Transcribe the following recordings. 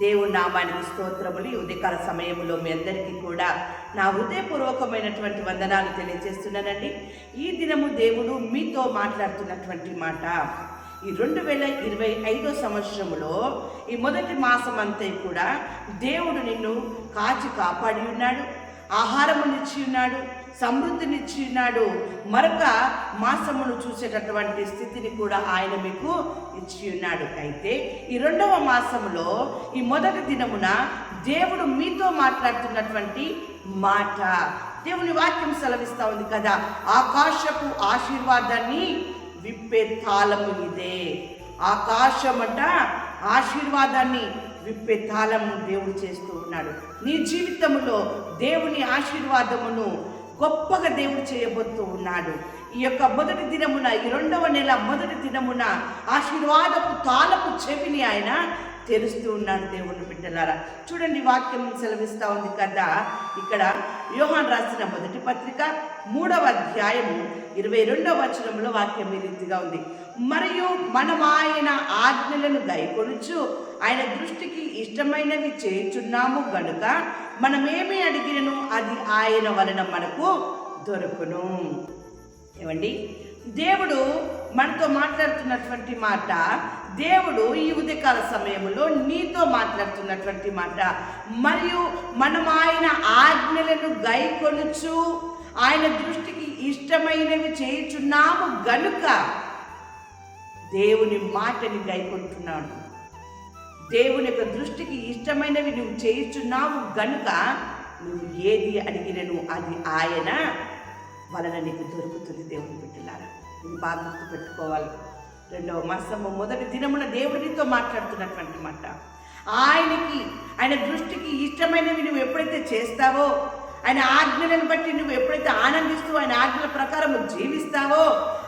దేవుడి నామానికి స్తోత్రములు. ఈ ఉదయకాల సమయంలో మీ అందరికీ కూడా నా హృదయపూర్వకమైనటువంటి వందనాలు తెలియజేస్తున్నానండి. ఈ దినము దేవుడు మీతో మాట్లాడుతున్నటువంటి మాట ఈ రెండు వేల ఇరవై ఐదో సంవత్సరంలో ఈ మొదటి మాసం అంతా కూడా దేవుడు నిన్ను కాచి కాపాడి ఉన్నాడు ఆహారమునిచ్చి ఉన్నాడు సమృద్ధినిచ్చినాడు. మరొక మాసమును చూసేటటువంటి స్థితిని కూడా ఆయన మీకు ఇచ్చి ఉన్నాడు అయితే ఈ రెండవ మాసములో ఈ మొదటి దినమున దేవుడు మీతో మాట్లాడుతున్నటువంటి మాట. దేవుని వాక్యం సెలవిస్తూ ఉంది కదా ఆకాశపు ఆశీర్వాదాన్ని విప్పే తాళము ఇదే. ఆకాశమట ఆశీర్వాదాన్ని విప్పే తాళము దేవుడు చేస్తూ ఉన్నాడు. నీ జీవితంలో దేవుని ఆశీర్వాదమును గొప్పగా దేవుడు చేయబోతూ ఉన్నాడు. ఈ యొక్క మొదటి దినమున ఈ రెండవ నెల మొదటి దినమున ఆశీర్వాదపు తాలపు చెవిని ఆయన తెరుస్తూ ఉన్నాడు దేవుని బిడ్డలారా. చూడండి వాక్యం సెలవిస్తూ ఉంది కదా. ఇక్కడ యోహాన్ రాసిన మొదటి పత్రిక మూడవ అధ్యాయము ఇరవై రెండవ వచనంలో వాక్యం ఈ రీతిగా ఉంది. మరియు మనం ఆయన ఆజ్ఞలను గైకొనుచు ఆయన దృష్టికి ఇష్టమైనవి చేయుచున్నాము గనుక మనమేమి అడిగినను అది ఆయన వలన మనకు దొరుకును. ఏమండి? దేవుడు మనతో మాట్లాడుతున్నటువంటి మాట దేవుడు ఈ ఉదయకాల సమయంలో నీతో మాట్లాడుతున్నటువంటి మాట. మరియు మనం ఆయన ఆజ్ఞలను గైకొనుచు ఆయన దృష్టికి ఇష్టమైనవి చేయుచున్నాము గనుక దేవుని మాటని గైకొంటున్నాడు. దేవుని యొక్క దృష్టికి ఇష్టమైనవి నువ్వు చేయుచున్నావు గనుక నువ్వు ఏది అడిగినను అది ఆయన వలన నీకు దొరుకుతుంది దేవుని బిడ్డలారా. ఇది బాగా గుర్తుపెట్టుకోవాలి. రెండవ మాసము మొదటి దినమున దేవుడితో మాట్లాడుతున్నటువంటి మాట. ఆయనకి ఆయన దృష్టికి ఇష్టమైనవి నువ్వు ఎప్పుడైతే చేస్తావో ఆయన ఆజ్ఞలను బట్టి నువ్వు ఎప్పుడైతే ఆనందిస్తూ ఆయన ఆజ్ఞల ప్రకారం జీవిస్తావో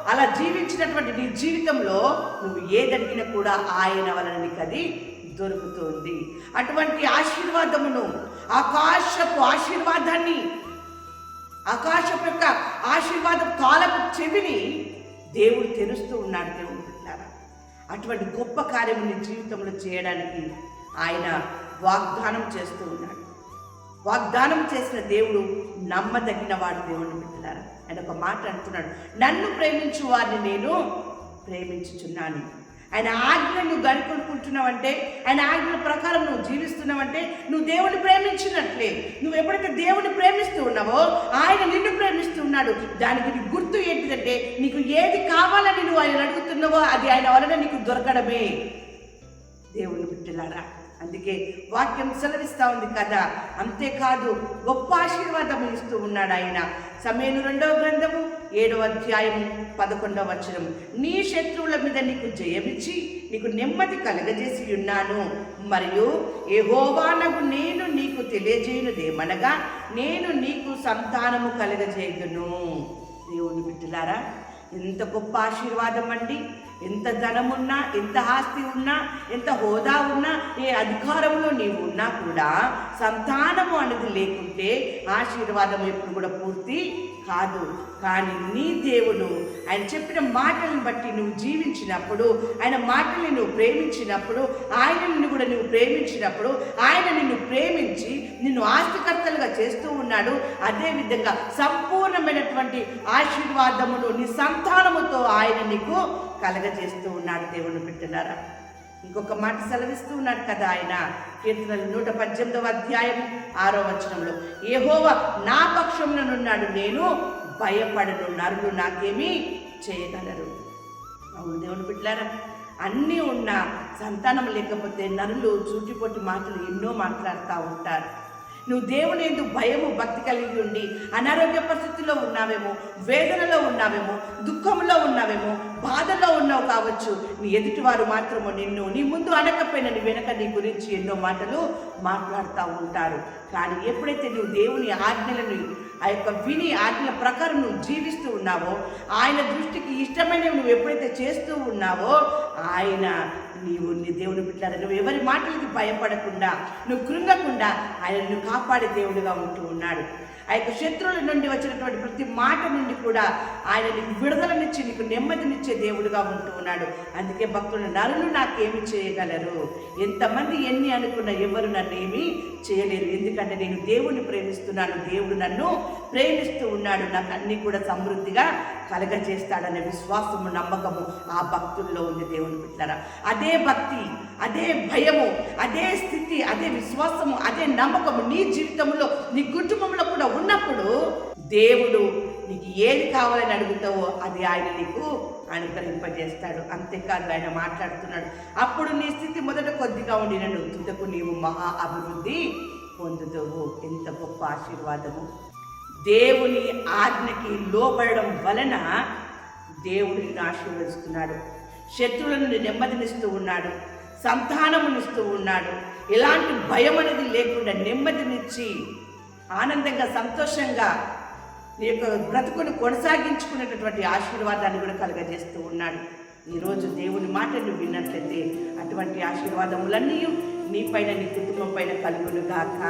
అలా జీవించినటువంటి నీ జీవితంలో నువ్వు ఏదడిగినా కూడా ఆయన వలన నీకు అది దొరుకుతుంది. అటువంటి ఆశీర్వాదమును ఆకాశపు ఆశీర్వాదాన్ని ఆకాశం యొక్క ఆశీర్వాద తాలపు చెవిని దేవుడు తెరుస్తూ ఉన్నాడు దేవుడు బిడ్డలారా అటువంటి గొప్ప కార్యము నీ జీవితంలో చేయడానికి ఆయన వాగ్దానం చేస్తూ ఉన్నాడు. వాగ్దానం చేసిన దేవుడు నమ్మదగిన వాడు దేవుడిని బిడ్డలారా ఆయన ఒక మాట అంటున్నాడు. నన్ను ప్రేమించు వారిని నేను ప్రేమించుచున్నాను. ఆయన ఆజ్ఞను నువ్వు గనుకొనుకుంటున్నావంటే ఆయన ఆజ్ఞల ప్రకారం నువ్వు జీవిస్తున్నావంటే నువ్వు దేవుని ప్రేమించినట్లే. నువ్వు ఎప్పుడైతే దేవుని ప్రేమిస్తూ ఉన్నావో ఆయన నిన్ను ప్రేమిస్తూ ఉన్నాడు. దానికి నీ గుర్తు ఏంటిదంటే నీకు ఏది కావాలని నువ్వు ఆయన అడుగుతున్నావో అది ఆయన వలన నీకు దొరకడమే. దేవుని బిడ్డలారా అందుకే వాక్యం సెలవిస్తూ ఉంది కదా. అంతేకాదు గొప్ప ఆశీర్వాదం ఇస్తూ ఉన్నాడు ఆయన. సమయను రెండవ గ్రంథము ఏడవ అధ్యాయము పదకొండవ వచనం. నీ శత్రువుల మీద నీకు జయమిచ్చి నీకు నెమ్మది కలగజేసి ఉన్నాను. మరియు ఏహోవానకు నేను నీకు తెలియజేయునదేమనగా నేను నీకు సంతానము కలగజేయుదును. దేవుని బిడ్డలారా ఎంత గొప్ప ఆశీర్వాదం అండి. ఎంత ధనమున్నా ఎంత ఆస్తి ఉన్నా ఎంత హోదా ఉన్నా ఏ అధికారంలో నీవు ఉన్నా కూడా సంతానము అనేది లేకుంటే ఆశీర్వాదం ఎప్పుడు కూడా పూర్తి కాదు. కానీ నీ దేవుడు ఆయన చెప్పిన మాటలను బట్టి నువ్వు జీవించినప్పుడు ఆయన మాటల్ని నువ్వు ప్రేమించినప్పుడు ఆయనని కూడా నువ్వు ప్రేమించినప్పుడు ఆయన నిన్ను ప్రేమించి నిన్ను ఆస్తికర్తలుగా చేస్తూ ఉన్నాడు. అదేవిధంగా సంపూర్ణమైనటువంటి ఆశీర్వాదమును నీ సంతానముతో ఆయన నీకు కలగజేస్తూ ఉన్నాడు దేవుని బిడ్డలారా. ఇంకొక మాట సెలవిస్తూ ఉన్నాడు కదా ఆయన. కీర్తనలు నూట పద్దెనిమిదవ అధ్యాయం ఆరో వచనంలో ఏహోవ నా పక్షముననున్నాడు నేను భయపడను నరులు నాకేమీ చేయగలరు. అవును దేవుని బిడ్డలారా అన్నీ ఉన్నా సంతానం లేకపోతే నరులు చూటిపొట్టి మాటలు ఎన్నో మాట్లాడుతూ ఉంటారు. నువ్వు దేవుని ఎందుకు భయము భక్తి కలిగి ఉండి అనారోగ్య పరిస్థితిలో ఉన్నావేమో వేదనలో ఉన్నావేమో దుఃఖంలో ఉన్నావేమో బాధలో ఉన్నావు కావచ్చు. నీ ఎదుటివారు మాత్రము నిన్ను నీ ముందు అనకపోయినా నీ వెనక నీ గురించి ఎన్నో మాటలు మాట్లాడుతూ ఉంటారు. కానీ ఎప్పుడైతే నువ్వు దేవుని ఆజ్ఞలను ఆ యొక్క విని ఆజ్ఞల ప్రకారం నువ్వు జీవిస్తూ ఉన్నావో ఆయన దృష్టికి ఇష్టమైనవి నువ్వు ఎప్పుడైతే చేస్తూ ఉన్నావో ఆయన నీవు నీ దేవుని బిడ్డారు నువ్వు ఎవరి మాటలకి భయపడకుండా నువ్వు కృంగకుండా ఆయన నువ్వు కాపాడే దేవుడిగా ఉంటూ ఉన్నాడు. ఆ యొక్క శత్రువుల నుండి వచ్చినటువంటి ప్రతి మాట నుండి కూడా ఆయన నీకు విడుదలనిచ్చి నీకు నెమ్మదినిచ్చే దేవుడుగా ఉంటూ ఉన్నాడు. అందుకే భక్తులు నరులు నాకేమి చేయగలరు. ఎంతమంది ఎన్ని అనుకున్న ఎవరు నన్ను ఏమీ చేయలేరు. ఎందుకంటే నేను దేవుణ్ణి ప్రేమిస్తున్నాను. దేవుడు నన్ను ప్రేమిస్తూ ఉన్నాడు. నాకు అన్నీ కూడా సమృద్ధిగా కలగజేస్తాడనే విశ్వాసము నమ్మకము ఆ భక్తుల్లో ఉంది దేవుని బిడ్డరా. అదే భక్తి అదే భయము అదే స్థితి అదే విశ్వాసము అదే నమ్మకము నీ జీవితంలో నీ కుటుంబంలో ఉన్నప్పుడు దేవుడు నీకు ఏది కావాలని అడుగుతావో అది ఆయన నీకు అనుకరింపజేస్తాడు అంతేకాదు ఆయన మాట్లాడుతున్నాడు. అప్పుడు నీ స్థితి మొదట కొద్దిగా ఉండి నన్ను తుదకు నీవు మహా అభివృద్ధి పొందుతావు ఎంత గొప్ప ఆశీర్వాదము. దేవుని ఆజ్ఞకి లోబడడం వలన దేవుడిని ఆశీర్వదిస్తున్నాడు. శత్రువుల నుండి నెమ్మదినిస్తూ ఉన్నాడు. సంతానమునిస్తూ ఉన్నాడు. ఎలాంటి భయం అనేది లేకుండా నెమ్మదినిచ్చి ఆనందంగా సంతోషంగా నీ యొక్క బ్రతుకును కొనసాగించుకునేటటువంటి ఆశీర్వాదాన్ని కూడా కలుగజేస్తూ ఉన్నాడు. ఈరోజు దేవుని మాట నువ్వు విన్నట్లయితే అటువంటి ఆశీర్వాదములన్నీ నీ పైన నీ కుటుంబం పైన కలుగును గాక